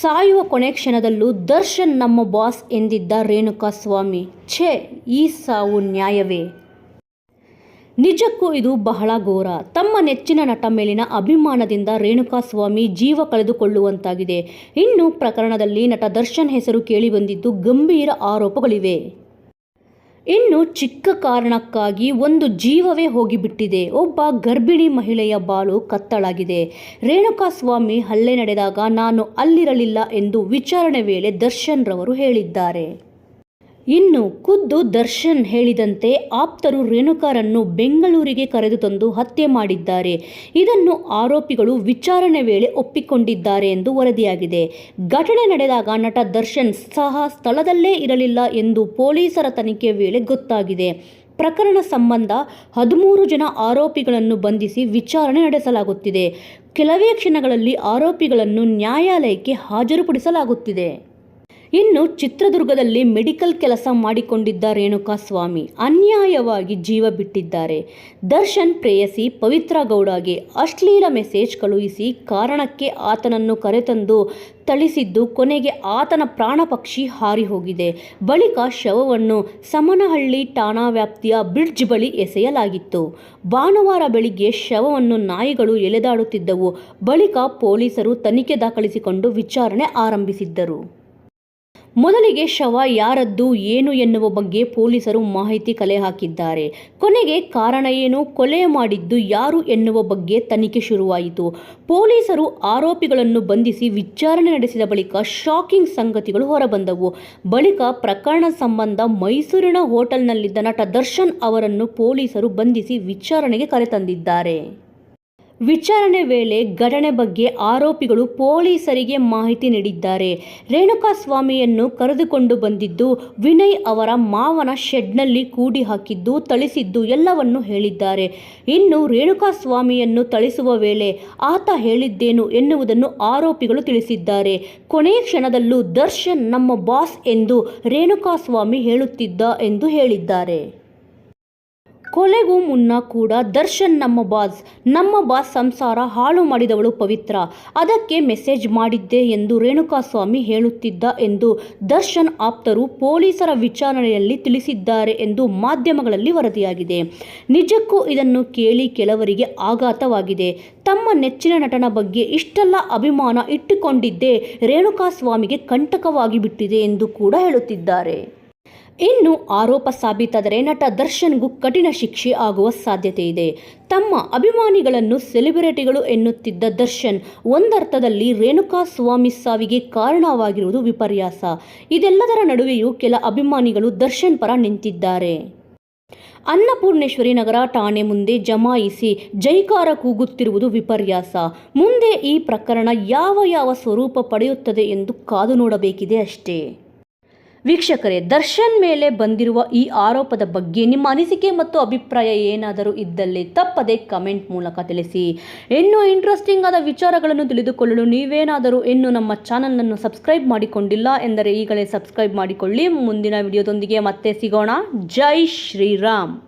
ಸಾಯುವ ಕೊನೆ ಕ್ಷಣದಲ್ಲೂ ದರ್ಶನ್ ನಮ್ಮ ಬಾಸ್ ಎಂದಿದ್ದ ರೇಣುಕಾ ಸ್ವಾಮಿ ಛೇ, ಈ ಸಾವು ನ್ಯಾಯವೇ? ನಿಜಕ್ಕೂ ಇದು ಬಹಳ ಘೋರ. ತಮ್ಮ ನೆಚ್ಚಿನ ನಟ ಮೇಲಿನ ಅಭಿಮಾನದಿಂದ ರೇಣುಕಾಸ್ವಾಮಿ ಜೀವ ಕಳೆದುಕೊಳ್ಳುವಂತಾಗಿದೆ. ಇನ್ನು ಪ್ರಕರಣದಲ್ಲಿ ನಟ ದರ್ಶನ್ ಹೆಸರು ಕೇಳಿಬಂದಿದ್ದು ಗಂಭೀರ ಆರೋಪಗಳಿವೆ. ಇನ್ನು ಚಿಕ್ಕ ಕಾರಣಕ್ಕಾಗಿ ಒಂದು ಜೀವವೇ ಹೋಗಿಬಿಟ್ಟಿದೆ. ಒಬ್ಬ ಗರ್ಭಿಣಿ ಮಹಿಳೆಯ ಬಾಳು ಕತ್ತಲಾಗಿದೆ. ರೇಣುಕಾಸ್ವಾಮಿ ಹಲ್ಲೆ ನಡೆದಾಗ ನಾನು ಅಲ್ಲಿರಲಿಲ್ಲ ಎಂದು ವಿಚಾರಣೆ ವೇಳೆ ದರ್ಶನ್ ರವರು ಹೇಳಿದ್ದಾರೆ. ಇನ್ನು ಖುದ್ದು ದರ್ಶನ್ ಹೇಳಿದಂತೆ ಆಪ್ತರು ರೇಣುಕಾರನ್ನು ಬೆಂಗಳೂರಿಗೆ ಕರೆದು ತಂದು ಹತ್ಯೆ ಮಾಡಿದ್ದಾರೆ. ಇದನ್ನು ಆರೋಪಿಗಳು ವಿಚಾರಣೆ ವೇಳೆ ಒಪ್ಪಿಕೊಂಡಿದ್ದಾರೆ ಎಂದು ವರದಿಯಾಗಿದೆ. ಘಟನೆ ನಡೆದಾಗ ನಟ ದರ್ಶನ್ ಸಹ ಸ್ಥಳದಲ್ಲೇ ಇರಲಿಲ್ಲ ಎಂದು ಪೊಲೀಸರ ತನಿಖೆ ವೇಳೆ ಗೊತ್ತಾಗಿದೆ. ಪ್ರಕರಣ ಸಂಬಂಧ ಹದಿಮೂರು ಜನ ಆರೋಪಿಗಳನ್ನು ಬಂಧಿಸಿ ವಿಚಾರಣೆ ನಡೆಸಲಾಗುತ್ತಿದೆ. ಕೆಲವೇ ಕ್ಷಣಗಳಲ್ಲಿ ಆರೋಪಿಗಳನ್ನು ನ್ಯಾಯಾಲಯಕ್ಕೆ ಹಾಜರುಪಡಿಸಲಾಗುತ್ತಿದೆ. ಇನ್ನು ಚಿತ್ರದುರ್ಗದಲ್ಲಿ ಮೆಡಿಕಲ್ ಕೆಲಸ ಮಾಡಿಕೊಂಡಿದ್ದ ರೇಣುಕಾ ಸ್ವಾಮಿ ಅನ್ಯಾಯವಾಗಿ ಜೀವ ಬಿಟ್ಟಿದ್ದಾರೆ. ದರ್ಶನ್ ಪ್ರೇಯಸಿ ಪವಿತ್ರ ಗೌಡಗೆ ಅಶ್ಲೀಲ ಮೆಸೇಜ್ ಕಳುಹಿಸಿ ಕಾರಣಕ್ಕೆ ಆತನನ್ನು ಕರೆತಂದು ಥಳಿಸಿದ್ದು ಕೊನೆಗೆ ಆತನ ಪ್ರಾಣ ಪಕ್ಷಿ ಹಾರಿ ಹೋಗಿದೆ. ಬಳಿಕ ಶವವನ್ನು ಸಮನಹಳ್ಳಿ ಠಾಣಾ ವ್ಯಾಪ್ತಿಯ ಬ್ರಿಡ್ಜ್ ಬಳಿ ಎಸೆಯಲಾಗಿತ್ತು. ಭಾನುವಾರ ಬೆಳಿಗ್ಗೆ ಶವವನ್ನು ನಾಯಿಗಳು ಎಳೆದಾಡುತ್ತಿದ್ದವು. ಬಳಿಕ ಪೊಲೀಸರು ತನಿಖೆ ದಾಖಲಿಸಿಕೊಂಡು ವಿಚಾರಣೆ ಆರಂಭಿಸಿದ್ದರು. ಮೊದಲಿಗೆ ಶವ ಯಾರದ್ದು, ಏನು ಎನ್ನುವ ಬಗ್ಗೆ ಪೊಲೀಸರು ಮಾಹಿತಿ ಕಲೆ ಹಾಕಿದ್ದಾರೆ. ಕೊನೆಗೆ ಕಾರಣ ಏನು, ಕೊಲೆ ಮಾಡಿದ್ದು ಯಾರು ಎನ್ನುವ ಬಗ್ಗೆ ತನಿಖೆ ಶುರುವಾಯಿತು. ಪೊಲೀಸರು ಆರೋಪಿಗಳನ್ನು ಬಂಧಿಸಿ ವಿಚಾರಣೆ ನಡೆಸಿದ ಬಳಿಕ ಶಾಕಿಂಗ್ ಸಂಗತಿಗಳು ಹೊರಬಂದವು. ಬಳಿಕ ಪ್ರಕರಣ ಸಂಬಂಧ ಮೈಸೂರಿನ ಹೋಟೆಲ್ನಲ್ಲಿದ್ದ ನಟ ದರ್ಶನ್ ಅವರನ್ನು ಪೊಲೀಸರು ಬಂಧಿಸಿ ವಿಚಾರಣೆಗೆ ಕರೆತಂದಿದ್ದಾರೆ. ವಿಚಾರಣೆ ವೇಳೆ ಘಟನೆ ಬಗ್ಗೆ ಆರೋಪಿಗಳು ಪೊಲೀಸರಿಗೆ ಮಾಹಿತಿ ನೀಡಿದ್ದಾರೆ. ರೇಣುಕಾಸ್ವಾಮಿಯನ್ನು ಕರೆದುಕೊಂಡು ಬಂದಿದ್ದು ವಿನಯ್ ಅವರ ಮಾವನ ಶೆಡ್ನಲ್ಲಿ ಕೂಡಿ ಹಾಕಿದ್ದು ಥಳಿಸಿದ್ದು ಎಲ್ಲವನ್ನು ಹೇಳಿದ್ದಾರೆ. ಇನ್ನು ರೇಣುಕಾಸ್ವಾಮಿಯನ್ನು ಥಳಿಸುವ ವೇಳೆ ಆತ ಹೇಳಿದ್ದೇನು ಎನ್ನುವುದನ್ನು ಆರೋಪಿಗಳು ತಿಳಿಸಿದ್ದಾರೆ. ಕೊನೆ ಕ್ಷಣದಲ್ಲೂ ದರ್ಶನ್ ನಮ್ಮ ಬಾಸ್ ಎಂದು ರೇಣುಕಾಸ್ವಾಮಿ ಹೇಳುತ್ತಿದ್ದ ಎಂದು ಹೇಳಿದ್ದಾರೆ. ಕೊಲೆಗೂ ಮುನ್ನ ಕೂಡ ದರ್ಶನ್ ನಮ್ಮ ಬಾಸ್ ನಮ್ಮ ಬಾಸ್ ಸಂಸಾರ ಹಾಳು ಮಾಡಿದವಳು ಪವಿತ್ರ. ಅದಕ್ಕೆ ಮೆಸೇಜ್ ಮಾಡಿದ್ದೆ ಎಂದು ರೇಣುಕಾಸ್ವಾಮಿ ಹೇಳುತ್ತಿದ್ದ ಎಂದು ದರ್ಶನ್ ಆಪ್ತರು ಪೊಲೀಸರ ವಿಚಾರಣೆಯಲ್ಲಿ ತಿಳಿಸಿದ್ದಾರೆ ಎಂದು ಮಾಧ್ಯಮಗಳಲ್ಲಿ ವರದಿಯಾಗಿದೆ. ನಿಜಕ್ಕೂ ಇದನ್ನು ಕೇಳಿ ಕೆಲವರಿಗೆ ಆಘಾತವಾಗಿದೆ. ತಮ್ಮ ನೆಚ್ಚಿನ ನಟನ ಬಗ್ಗೆ ಇಷ್ಟೆಲ್ಲ ಅಭಿಮಾನ ಇಟ್ಟುಕೊಂಡಿದ್ದೇ ರೇಣುಕಾಸ್ವಾಮಿಗೆ ಕಂಟಕವಾಗಿ ಬಿಟ್ಟಿದೆ ಎಂದು ಕೂಡ ಹೇಳುತ್ತಿದ್ದಾರೆ. ಇನ್ನು ಆರೋಪ ಸಾಬೀತಾದರೆ ನಟ ದರ್ಶನ್ಗೂ ಕಠಿಣ ಶಿಕ್ಷೆ ಆಗುವ ಸಾಧ್ಯತೆ ಇದೆ. ತಮ್ಮ ಅಭಿಮಾನಿಗಳನ್ನು ಸೆಲೆಬ್ರಿಟಿಗಳು ಎನ್ನುತ್ತಿದ್ದ ದರ್ಶನ್ ಒಂದರ್ಥದಲ್ಲಿ ರೇಣುಕಾ ಸ್ವಾಮಿ ಸಾವಿಗೆ ಕಾರಣವಾಗಿರುವುದು ವಿಪರ್ಯಾಸ. ಇದೆಲ್ಲದರ ನಡುವೆಯೂ ಕೆಲ ಅಭಿಮಾನಿಗಳು ದರ್ಶನ್ ಪರ ನಿಂತಿದ್ದಾರೆ. ಅನ್ನಪೂರ್ಣೇಶ್ವರಿ ನಗರ ಠಾಣೆ ಮುಂದೆ ಜಮಾಯಿಸಿ ಜೈಕಾರ ಕೂಗುತ್ತಿರುವುದು ವಿಪರ್ಯಾಸ. ಮುಂದೆ ಈ ಪ್ರಕರಣ ಯಾವ ಯಾವ ಸ್ವರೂಪ ಪಡೆಯುತ್ತದೆ ಎಂದು ಕಾದು ನೋಡಬೇಕಿದೆ ಅಷ್ಟೇ. ವೀಕ್ಷಕರೇ, ದರ್ಶನ್ ಮೇಲೆ ಬಂದಿರುವ ಈ ಆರೋಪದ ಬಗ್ಗೆ ನಿಮ್ಮ ಅನಿಸಿಕೆ ಮತ್ತು ಅಭಿಪ್ರಾಯ ಏನಾದರೂ ಇದ್ದಲ್ಲಿ ತಪ್ಪದೆ ಕಮೆಂಟ್ ಮೂಲಕ ತಿಳಿಸಿ. ಇನ್ನೂ ಇಂಟ್ರೆಸ್ಟಿಂಗ್ ಆದ ವಿಚಾರಗಳನ್ನು ತಿಳಿದುಕೊಳ್ಳಲು ನೀವೇನಾದರೂ ಇನ್ನೂ ನಮ್ಮ ಚಾನಲನ್ನು ಸಬ್ಸ್ಕ್ರೈಬ್ ಮಾಡಿಕೊಂಡಿಲ್ಲ ಎಂದರೆ ಈಗಲೇ ಸಬ್ಸ್ಕ್ರೈಬ್ ಮಾಡಿಕೊಳ್ಳಿ. ಮುಂದಿನ ವಿಡಿಯೋದೊಂದಿಗೆ ಮತ್ತೆ ಸಿಗೋಣ. ಜೈ ಶ್ರೀರಾಮ್.